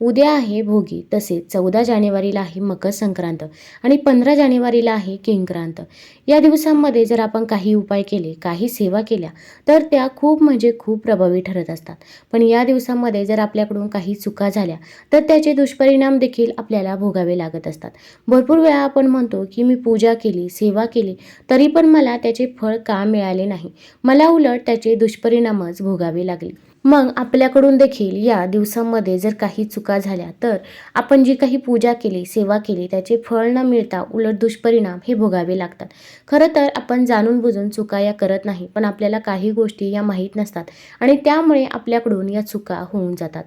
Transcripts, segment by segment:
उद्या आहे भोगी. तसेच चौदा जानेवारीला आहे मकर संक्रांत आणि पंधरा जानेवारीला आहे किंक्रांत. या दिवसांमध्ये जर आपण काही उपाय केले काही सेवा केल्या तर त्या खूप म्हणजे खूप प्रभावी ठरत असतात. पण या दिवसांमध्ये जर आपल्याकडून काही चुका झाल्या तर त्याचे दुष्परिणाम देखील आपल्याला भोगावे लागत असतात. भरपूर वेळा आपण म्हणतो की मी पूजा केली सेवा केली तरी पण मला त्याचे फळ का मिळाले नाही? मला उलट त्याचे दुष्परिणामच भोगावे लागले. मग आपल्याकडून देखील या दिवसांमध्ये जर काही चुका झाल्या तर आपण जी काही पूजा केली सेवा केली त्याचे फळ न मिळता उलट दुष्परिणाम हे भोगावे लागतात. खरं तर आपण जाणून बुजून चुका या करत नाही पण आपल्याला काही गोष्टी या माहीत नसतात आणि त्यामुळे आपल्याकडून या चुका होऊन जातात.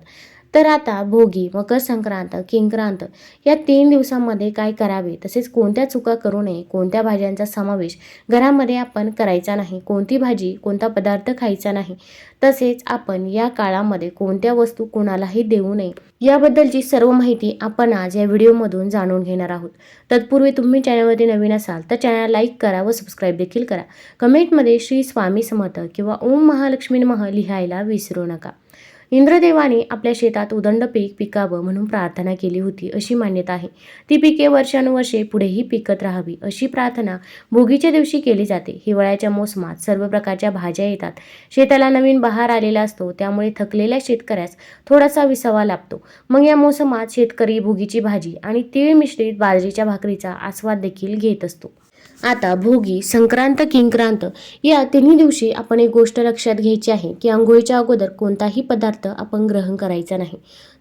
तर आता भोगी मकर संक्रांत किंक्रांत या तीन दिवसांमध्ये काय करावे? तसेच कोणत्या चुका करू नये? कोणत्या भाज्यांचा समावेश घरामध्ये आपण करायचा नाही? कोणती भाजी कोणता पदार्थ खायचा नाही? तसेच आपण या काळामध्ये कोणत्या वस्तू कोणालाही देऊ नये? याबद्दलची सर्व माहिती आपण आज या व्हिडिओमधून जाणून घेणार आहोत. तत्पूर्वी तुम्ही चॅनलमध्ये नवीन असाल तर चॅनल लाईक करा व सबस्क्राईब देखील करा. कमेंटमध्ये श्री स्वामी समर्थ किंवा ओम महालक्ष्मी मह लिहायला विसरू नका. इंद्रदेवाने आपल्या शेतात उदंड पीक पिकावं म्हणून प्रार्थना केली होती अशी मान्यता आहे. ती पिके वर्षानुवर्षे पुढेही पिकत राहावी अशी प्रार्थना भोगीच्या दिवशी केली जाते. हिवाळ्याच्या मोसमात सर्व प्रकारच्या भाज्या येतात. शेताला नवीन बहार आलेला असतो त्यामुळे थकलेल्या शेतकऱ्यास थोडासा विसावा लाभतो मग या मोसमात शेतकरी भोगीची भाजी आणि तीळ मिश्रित बाजरीच्या भाकरीचा आस्वाद देखील घेत असतो. आता भोगी संक्रांत किंक्रांत या तिन्ही दिवशी आपण एक गोष्ट लक्षात घ्यायची आहे की आंघोळीच्या अगोदर कोणताही पदार्थ आपण ग्रहण करायचा नाही.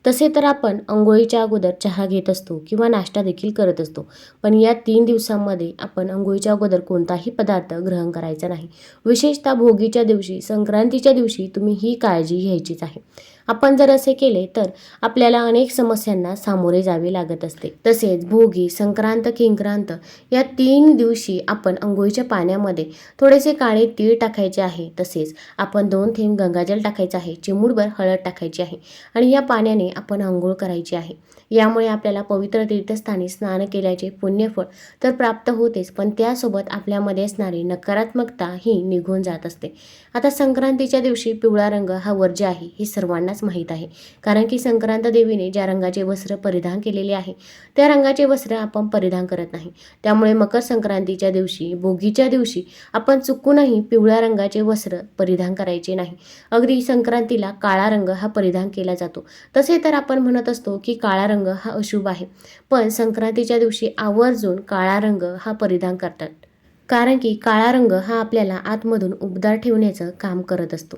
तसे तर आपण आंघोळीच्या अगोदर चहा घेत असतो किंवा नाश्ता देखील करत असतो. पण या तीन दिवसांमध्ये आपण आंघोळीच्या अगोदर कोणताही पदार्थ ग्रहण करायचा नाही. विशेषतः भोगीच्या दिवशी संक्रांतीच्या दिवशी तुम्ही ही काळजी घ्यायचीच आहे. आपण जर असे केले तर आपल्याला अनेक समस्यांना सामोरे जावे लागत असते. तसेच भोगी संक्रांत किंक्रांत या तीन दिवशी आपण अंघोळीच्या पाण्यामध्ये थोडेसे काळे तीळ टाकायचे आहे. तसेच आपण दोन थेंब गंगाजल टाकायचं आहे. चिमूडभर हळद टाकायची आहे. आणि या पाण्याने आपण आंघोळ करायची आहे. यामुळे आपल्याला पवित्र तीर्थस्थानी स्नान केल्याचे पुण्यफळ तर प्राप्त होतेच पण त्यासोबत आपल्यामध्ये असणारी नकारात्मकता ही निघून जात असते. आता संक्रांतीच्या दिवशी पिवळा रंग हा वर्ज्य आहे हे सर्वांनाच माहीत आहे. कारण की संक्रांत देवीने ज्या रंगाचे वस्त्र परिधान केलेले आहे त्या रंगाचे वस्त्र आपण परिधान करत नाही. त्यामुळे मकर संक्रांतीच्या दिवशी भोगीच्या दिवशी आपण चुकूनही पिवळ्या रंगाचे वस्त्र परिधान करायचे नाही. अगदी संक्रांतीला काळा रंग हा परिधान केला जातो. तसे तर आपण म्हणत असतो की काळा रंग हा अशुभ आहे पण संक्रांतीच्या दिवशी आवर्जून काळा रंग हा परिधान करतात. कारण की काळा रंग हा आपल्याला आतमधून उबदार ठेवण्याचं काम करत असतो.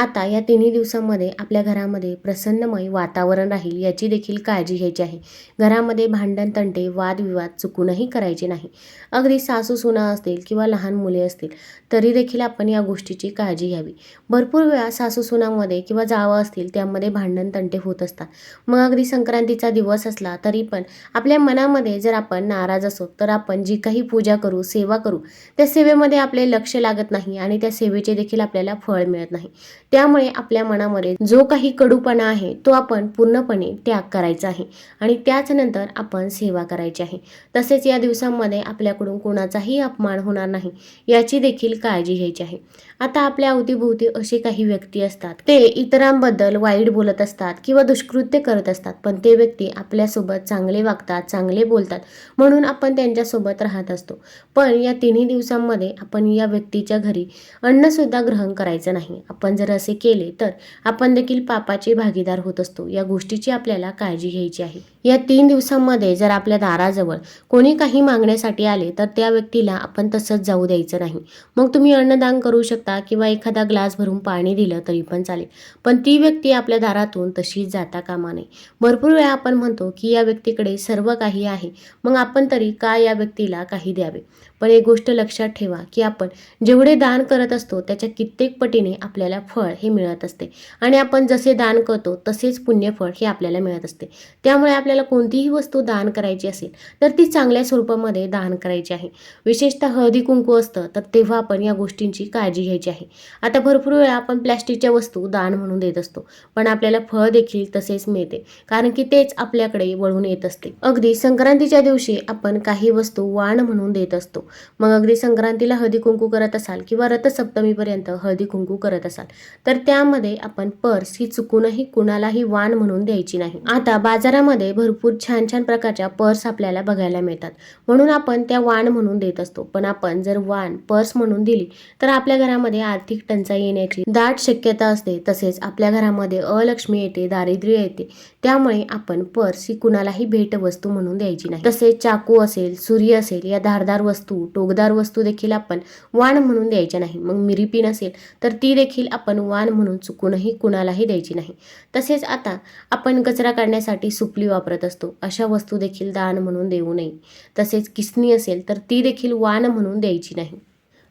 आता या तिन्ही दिवसांमध्ये आपल्या घरामध्ये प्रसन्नमय वातावरण राहील याची देखील काळजी घ्यायची आहे. घरामध्ये भांडण तंटे वादविवाद चुकूनही करायचे नाही. अगदी सासू सुना असतील किंवा लहान मुले असतील तरी देखील आपण या गोष्टीची काळजी घ्यावी. भरपूर वेळा सासू सुनामध्ये किंवा जावं असतील त्यामध्ये भांडण तंटे होत असतात. मग अगदी संक्रांतीचा दिवस असला तरी पण आपल्या मनामध्ये जर आपण नाराज असो तर आपण जी काही पूजा करू सेवा करू त्या सेवेमध्ये आपले लक्ष लागत नाही आणि त्या सेवेचे देखील आपल्याला फळ मिळत नाही. त्यामुळे आपल्या मनामध्ये जो काही कडूपणा आहे तो आपण पूर्णपणे त्याग करायचा आहे. आणि त्याच नंतर आपण सेवा करायची आहे. तसेच या दिवसांमध्ये आपल्याकडून कोणाचाही अपमान होणार नाही याची देखील काळजी घ्यायची आहे. आता आपल्या अवतीभोवती असे काही व्यक्ती असतात ते इतरांबद्दल वाईट बोलत असतात किंवा दुष्कृत्य करत असतात पण ते व्यक्ती आपल्यासोबत चांगले वागतात चांगले बोलतात म्हणून आपण त्यांच्यासोबत राहत असतो. पण या तिन्ही दिवसांमध्ये आपण या व्यक्तीच्या घरी अन्नसुद्धा ग्रहण करायचं नाही. आपण जर असे केले तर आपण देखील पापाचे भागीदार होत असतो. या गोष्टीची आपल्याला काळजी घ्यायची आहे. या तीन दिवसांमध्ये जर आपल्या दाराजवळ कोणी काही मागण्यासाठी आले तर त्या व्यक्तीला आपण तसंच जाऊ द्यायचं नाही. मग तुम्ही अन्नदान करू शकता किंवा एखादा ग्लास भरून पाणी दिलं तरी पण चालेल. पण ती व्यक्ती आपल्या दारातून तशीच जाता कामा नये. भरपूर वेळा आपण म्हणतो की या व्यक्तीकडे सर्व काही आहे. मग आपण तरी का या व्यक्तीला काही द्यावे? पण एक गोष्ट लक्षात ठेवा की आपण जेवढे दान करत असतो त्याच्या कित्येक पटीने आपल्याला फळ हे मिळत असते. आणि आपण जसे दान करतो तसेच पुण्यफळ हे आपल्याला मिळत असते. त्यामुळे आपल्याला कोणतीही वस्तू दान करायची असेल तर ती चांगल्या स्वरूपामध्ये दान करायची आहे. विशेषतः हळदी कुंकू असतं तर तेव्हा आपण या गोष्टींची काळजी घ्यायची आहे. आता भरपूर वेळा आपण प्लॅस्टिकच्या वस्तू दान म्हणून देत असतो पण आपल्याला फळ देखील तसेच मिळते कारण की तेच आपल्याकडे वळून येत असते. अगदी संक्रांतीच्या दिवशी आपण काही वस्तू वाण म्हणून देत असतो. मग अगदी संक्रांतीला हळदी कुंकू करत असाल किंवा रथसप्तमीपर्यंत हळदी कुंकू करत असाल तर त्यामध्ये आपण पर्स ही चुकूनही कुणालाही वाण म्हणून द्यायची नाही. आता बाजारामध्ये भरपूर छान छान प्रकारच्या पर्स आपल्याला बघायला मिळतात. म्हणून आपण त्या वाण म्हणून देत असतो. पण आपण जर वाण पर्स म्हणून दिली तर आपल्या घरामध्ये आर्थिक टंचाई येण्याची दाट शक्यता असते. तसेच आपल्या घरामध्ये अलक्ष्मी येते दारिद्र्य येते. त्यामुळे आपण पर्स ही कुणालाही भेटवस्तू म्हणून द्यायची नाही. तसेच चाकू असेल सुरी असेल या धारदार वस्तू टोकदार वस्तू देखील आपण वाण म्हणून द्यायच्या नाही. मग मिरीपिन असेल तर ती देखील आपण वाण म्हणून चुकूनही कुणालाही द्यायची नाही. तसेच आता आपण कचरा काढण्यासाठी सुपली वापरत असतो. अशा वस्तू देखील दान म्हणून देऊ नये. तसेच किसणी असेल तर ती देखील वाण म्हणून द्यायची नाही.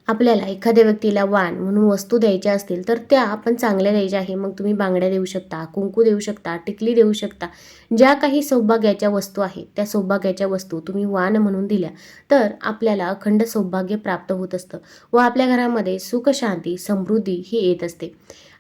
आपल्याला एखाद्या व्यक्तीला वाण म्हणून वस्तू द्यायच्या असतील तर त्या आपण चांगल्या द्यायच्या आहे. मग तुम्ही बांगड्या देऊ शकता कुंकू देऊ शकता टिकली देऊ शकता. ज्या काही सौभाग्याच्या वस्तू आहेत त्या सौभाग्याच्या वस्तू तुम्ही वाण म्हणून दिल्या तर आपल्याला अखंड सौभाग्य प्राप्त होत असतं व आपल्या घरामध्ये सुख शांती समृद्धी ही येत असते.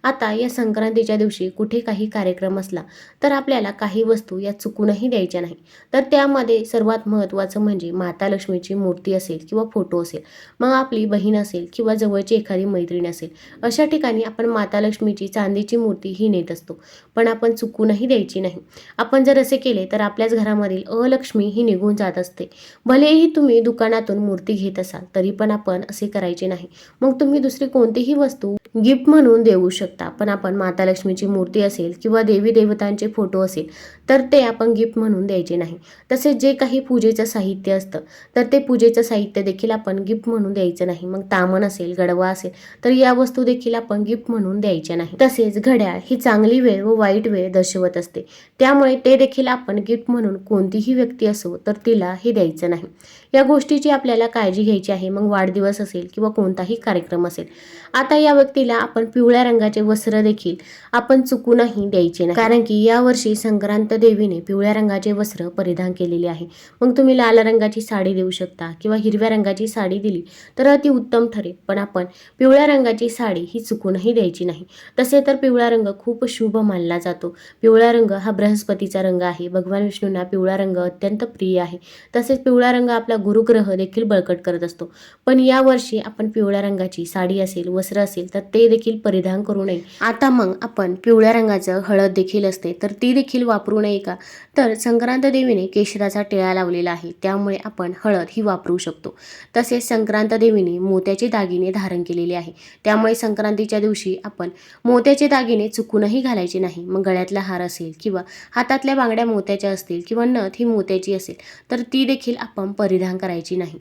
आता या संक्रांतीच्या दिवशी कुठे काही कार्यक्रम असला तर आपल्याला काही वस्तू या चुकूनही द्यायच्या नाही. तर त्यामध्ये सर्वात महत्त्वाचं म्हणजे माता लक्ष्मीची मूर्ती असेल किंवा फोटो असेल मग आपली बहीण असेल किंवा जवळची एखादी मैत्रीण असेल अशा ठिकाणी आपण माता लक्ष्मीची चांदीची मूर्ती ही नेत असतो. पण आपण चुकूनही द्यायची नाही. आपण जर असे केले तर आपल्याच घरामधील अलक्ष्मी ही निघून जात असते. भलेही तुम्ही दुकानातून मूर्ती घेत असाल तरी पण आपण असे करायचे नाही. मग तुम्ही दुसरी कोणतीही वस्तू गिफ्ट म्हणून देऊ शकता. पण आपण माता लक्ष्मीची मूर्ती असेल किंवा देवी देवतांचे फोटो असेल तर ते आपण गिफ्ट म्हणून द्यायचे नाही. तसेच जे काही पूजेचं साहित्य असतं तर ते पूजेचं साहित्य देखील आपण गिफ्ट म्हणून द्यायचं नाही. मग तामण असेल गडवा असेल तर या वस्तू देखील आपण गिफ्ट म्हणून द्यायच्या नाही. तसेच घड्याळ ही चांगली वेळ व वाईट वेळ दर्शवत असते. त्यामुळे ते देखील आपण गिफ्ट म्हणून कोणतीही व्यक्ती असो तर तिला हे द्यायचं नाही. या गोष्टीची आपल्याला काळजी घ्यायची आहे. मग वाढदिवस असेल किंवा कोणताही कार्यक्रम असेल. आता या व्यक्ती व्यक्तीला आपण पिवळ्या रंगाचे वस्त्र देखील आपण चुकूनही द्यायचे नाही. कारण की यावर्षी संक्रांत देवीने पिवळ्या रंगाचे वस्त्र परिधान केलेले आहे. मग तुम्ही लाल रंगाची साडी देऊ शकता किंवा हिरव्या रंगाची साडी दिली तर अति उत्तम ठरेल. पण आपण पिवळ्या रंगाची साडी ही चुकूनही द्यायची नाही. तसे तर पिवळा रंग खूप शुभ मानला जातो. पिवळा रंग हा बृहस्पतीचा रंग आहे. भगवान विष्णूंना पिवळा रंग अत्यंत प्रिय आहे. तसेच पिवळा रंग आपला गुरुग्रह देखील बळकट करत असतो. पण यावर्षी आपण पिवळ्या रंगाची साडी असेल वस्त्र असेल तर ते देखील परिधान करू नये. आता मग आपण पिवळ्या रंगाचं हळद देखील असते तर ती देखील वापरू नये का? तर संक्रांत देवीने केशराचा टिळा लावलेला आहे त्यामुळे आपण हळद ही वापरू शकतो. तसेच संक्रांत देवीने मोत्याचे दागिने धारण केलेले आहे त्यामुळे संक्रांतीच्या दिवशी आपण मोत्याचे दागिने चुकूनही घालायचे नाही. मग गळ्यातला हार असेल किंवा हातातल्या बांगड्या मोत्याच्या असतील किंवा नथ ही मोत्याची असेल तर ती देखील आपण परिधान करायची नाही.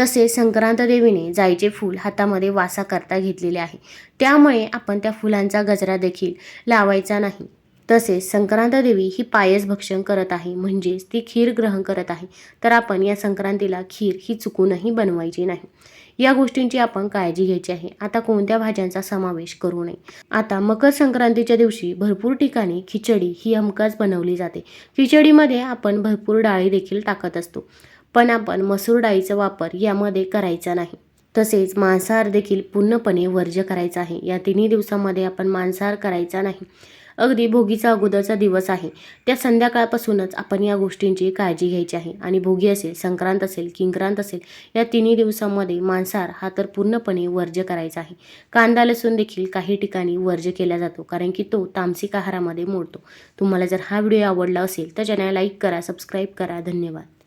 तसेच संक्रांत देवीने जायचे फूल हातामध्ये वासा करता घेतलेले आहे. त्यामुळे आपण त्या फुलांचा गजरा देखील लावायचा नाही. तसेच संक्रांत देवी ही पायस भक्षण करत आहे म्हणजेच ती खीर ग्रहण करत आहे. तर आपण या संक्रांतीला खीर ही चुकूनही बनवायची नाही. या गोष्टींची आपण काळजी घ्यायची आहे. आता कोणत्या भाज्यांचा समावेश करू नये? आता मकर संक्रांतीच्या दिवशी भरपूर ठिकाणी खिचडी ही हमखास बनवली जाते. खिचडीमध्ये आपण भरपूर डाळी देखील टाकत असतो. पण आपण मसूर डाळीचा वापर यामध्ये करायचा नाही. तसेच मांसाहार देखील पूर्णपणे वर्ज्य करायचा आहे. या तिन्ही दिवसामध्ये आपण मांसाहार करायचा नाही. अगदी भोगीचा अगोदरचा दिवस आहे. त्या संध्याकाळपासूनच आपण या गोष्टींची काळजी घ्यायची आहे. आणि भोगी असेल संक्रांत असेल किंक्रांत असेल या तिन्ही दिवसांमध्ये मांसाहार हा तर पूर्णपणे वर्ज्य करायचा आहे. कांदा लसूण देखील काही ठिकाणी वर्ज्य केला जातो कारण की तो तामसिक आहारामध्ये मोडतो. तुम्हाला जर हा व्हिडिओ आवडला असेल तर चॅनल लाईक करा सबस्क्राईब करा. धन्यवाद.